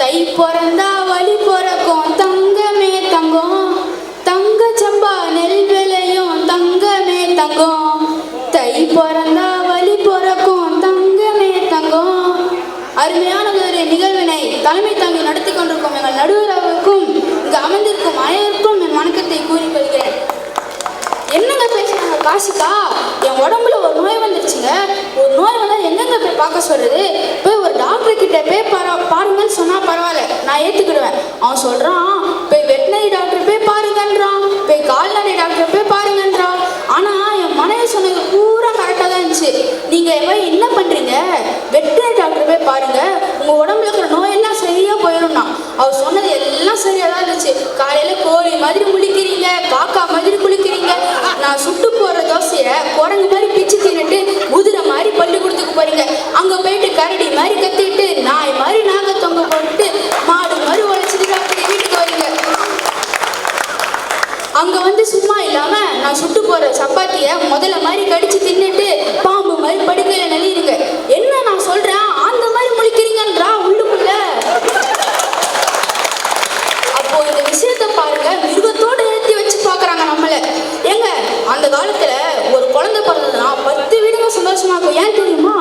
தை பிறந்தா வழி பிறக்கும். தங்கமே தங்கம். தங்க சம்பா நெல் விளையும். தங்கமே தங்கம். தை பிறந்தா வழி பிறக்கும். தங்கமே தங்கம். அருமையான ஒரு நிகழ்வினை தலைமை தாங்கி நடத்தி கொண்டிருக்கும் எங்கள் நடுவர் அவருக்கும் இங்கு அமைந்திருக்கும் அனைவருக்கும் என் வணக்கத்தை கூறிக்கொள்கிறேன் என்னங்க பேசுறாங்க? காசிக்கா? என் உடம்புல ஒரு நோய் வந்துருச்சுங்க. ஒரு நோய் வந்தால் எங்கெங்க போய் பார்க்க சொல்றது? போய் ஒரு டாக்டர் கிட்ட போய் பாரு பாருங்கன்னு சொன்னா பரவாயில்ல நான் ஏத்துக்கிடுவேன் அவன் சொல்றான் போய் வெட்டினரி டாக்டர் போய் பாருங்கன்றான் போய் கால்நடை டாக்டர் போய் பாருங்கன்றான் ஆனா என் மனைவி சொன்னது பூரா கரெக்டாக தான் இருந்துச்சு நீங்க போய் என்ன பண்றீங்க வெட்டினரி டாக்டர் போய் பாருங்க உங்க உடம்புல இருக்கிற நோயெல்லாம் சரியா போயிடும்னா அவர் சொன்னது எல்லாம் சரியா தான் இருந்துச்சு. காலையில கோழி மாதிரி முழிக்கிறீங்க காக்கா மாதிரி குளிக்கிறீங்க. நான் சுட்டு போற தோசைய குரங்கு மாதிரி பிச்சு தின்னுட்டு குதிரை மாதிரி பள்ளிக்கூடத்துக்கு போறீங்க. அங்க போயிட்டு கரடி மாதிரி கத்திட்டு நாய் மாதிரி நாங்கள் தொங்க போட்டு மாடு மாதிரி உழைச்சிட்டு அப்படி வீட்டுக்கு வரீங்க. அங்க வந்து சும்மா இல்லாம நான் சுட்டு போற சப்பாத்திய முதல்ல மாதிரி கடிச்சு தின்னுட்டு பாம்பு மாதிரி அந்த காலத்துல ஒரு குழந்தை பிறந்ததுன்னா பத்து வீடுங்க சந்தோஷமா இருக்கும். ஏன் தெரியுமா?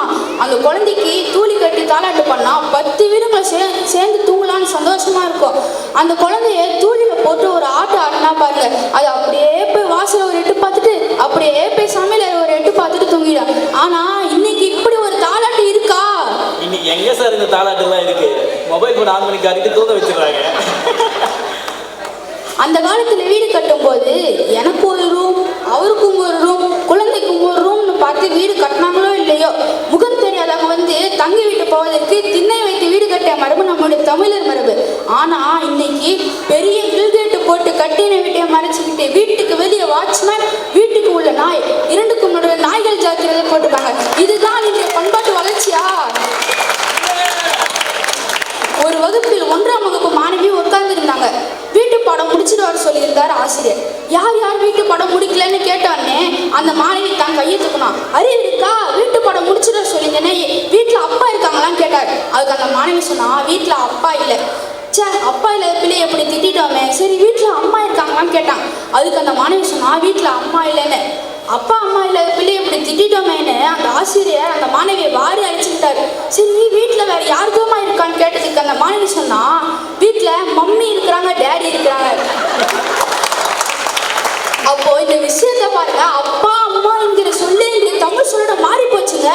அந்த குழந்தைக்கு தூளி கட்டி தாலாட்டு பண்ணா பத்து வீடுங்களை சே சேர்ந்து தூங்கலாம்னு சந்தோஷமா இருக்கும். அந்த குழந்தைய தூளில போட்டு ஒரு ஆட்டம் ஆடினா பாருங்க அது அப்படியே போய் வாசல்ல ஒரு எட்டு பார்த்துட்டு அப்படியே போய் சமையல் ஒரு எட்டு பார்த்துட்டு தூங்கிடும். ஆனா இன்னைக்கு இப்படி ஒரு தாலாட்டு இருக்கா? இன்னைக்கு எங்க சார் இந்த தாளாட்டுலாம் இருக்கு? மொபைல் ஃபோன் ஆன் பண்ணி காட்டிட்டு தூங்க வச்சிடுறாங்க. அந்த காலத்துல வீடு கட்டும்போது எனக்கு ஒரு ரூம் அவருக்கும் ஒரு ரூம் குழந்தைக்கும் ஒரு ரூம்னு பார்த்து வீடு கட்டினாங்களோ இல்லையோ முகம் தெரியாதவங்க வந்து தங்கி வீட்டு போவதற்கு திண்ணை வைத்து வீடு கட்டிய மரபு நம்முடைய தமிழர் மரபு. ஆனா இன்னைக்கு பெரிய கில்கேட்டு போட்டு கட்டின வீட்டையை மறைச்சிக்கிட்டு வீட்டுக்கு வெளியே வாட்ச்மேன் வீட்டுக்கு உள்ள நாய் இரண்டுக்கும் நடுவில் நாய்கள் ஜாக்கிரதை போட்டுருக்காங்க. இதுதான் இன்றைய பண்பாட்டு வளர்ச்சியா? ஒரு வகுப்பில் ஒன்றாம் வகுப்பு மாணவி உட்கார்ந்துருந்தாங்க. வீட்டு பாடம் முடிச்சுட்டு வர சொல்லியிருந்தார் ஆசிரியர். யார் யார் வீட்டு பாடம் முடிக்கலன்னு கேட்டானே அந்த மாணவி தான் கையை தூக்கணும் அறிவு இருக்கா வீட்டு பாடம் முடிச்சுட்டு வர சொல்லிங்கன்னே வீட்டில் அப்பா இருக்காங்களான்னு அதுக்கு அந்த மாணவி சொன்னா வீட்டில் அப்பா இல்லை. ச்சே அப்பா இல்லை பிள்ளை எப்படி திட்டிட்டோமே. சரி வீட்டில் அம்மா இருக்காங்களான்னு கேட்டான். அதுக்கு அந்த மாணவி சொன்னா வீட்டில் அம்மா இல்லைன்னு. அப்பா அம்மா இல்லை பிள்ளை இப்படி திட்டிட்டோமேன்னு. அந்த ஆசிரியர் அந்த மாணவியை வாரி அழைச்சிக்கிட்டாரு சரி வீட்டில் வேற யாருக்குமா இருக்கான்னு கேட்டதுக்கு அந்த மாணவி சொன்னா வீட்டில் மம்மி இருக்கிறாங்க டேடி இருக்கிறாங்க. அப்போ இந்த விஷயத்த பாருங்க அப்பா அம்மாங்கிற சொல்லி தமிழ் சொல்லோட மாறி போச்சுங்க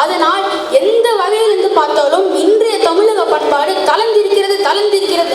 அதனால் எந்த வகையில் பார்த்தாலும் இன்றைய தமிழக பண்பாடு கலந்திருக்கிறது கலந்திருக்கிறது